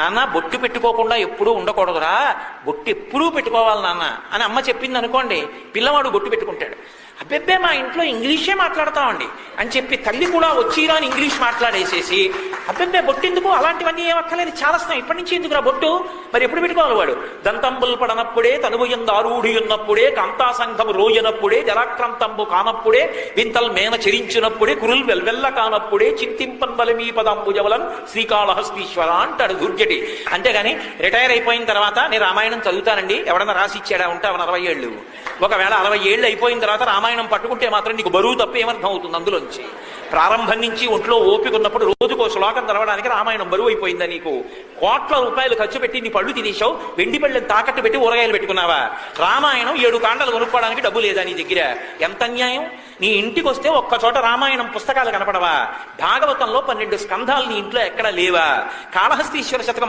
నాన్న బొట్టు పెట్టుకోకుండా ఎప్పుడూ ఉండకూడదురా. బొట్టు ఎప్పుడూ పెట్టుకోవాలి నాన్న అని అమ్మ చెప్పింది అనుకోండి పిల్లవాడు బొట్టు పెట్టుకుంటాడు. అబ్బెబ్బే మా ఇంట్లో ఇంగ్లీషే మాట్లాడతామండి. అని చెప్పి తల్లి కూడా వచ్చిరా అని ఇంగ్లీష్ మాట్లాడేసేసి అబ్బెబ్బే బొట్టు ఎందుకు? అలాంటివన్నీ ఏమక్కర్లేదు చాలస్తాం ఇప్పటి నుంచి ఎందుకురా బొట్టు? మరి ఎప్పుడు పెట్టుకోవాలి వాడు? దంతంబుల్ పడనప్పుడే తనువుయం దారూఢి ఉన్నప్పుడే కాంతా సంఘము రోజనప్పుడే జలాక్రాంతంబు కానప్పుడే వింతల్ మేన చెరించినప్పుడే కురుల్ వెల్వెల్ల కానప్పుడే చింతింపన్ బలమీ పదంబుజవలన్ శ్రీకాళహస్తీశ్వర అంటాడు దుర్జటి అంతేగాని రిటైర్ అయిపోయిన తర్వాత నేను రామాయణం చదువుతానండి. ఎవడన్నా రాసి ఇచ్చాడా? ఉంటే అరవై ఏళ్ళు. ఒకవేళ అరవై ఏళ్ళు అయిపోయిన తర్వాత రామాయణం పట్టుకుంటే మాత్రం నీకు బరువు తప్ప ఏమర్థం అవుతుంది అందులోంచి? ప్రారంభం నుంచి ఒంట్లో ఓపిక ఉన్నప్పుడు రోజుకో శ్లోకం తెరవడానికి రామాయణం బరువు అయిపోయిందా నీకు? కోట్ల రూపాయలు ఖర్చు పెట్టి నీ పళ్ళు తినేసావు వెండి పళ్ళని తాకట్టు పెట్టి ఊరగాయలు పెట్టుకున్నావా? రామాయణం ఏడు కాండలు కొనుక్కోవడానికి డబ్బు లేదా నీ దగ్గర? ఎంత అన్యాయం? నీ ఇంటికి వస్తే ఒక్క చోట రామాయణం పుస్తకాలు కనపడవా? భాగవతంలో పన్నెండు స్కంధాలు నీ ఇంట్లో ఎక్కడా లేవా? కాళహస్తీశ్వర శతకం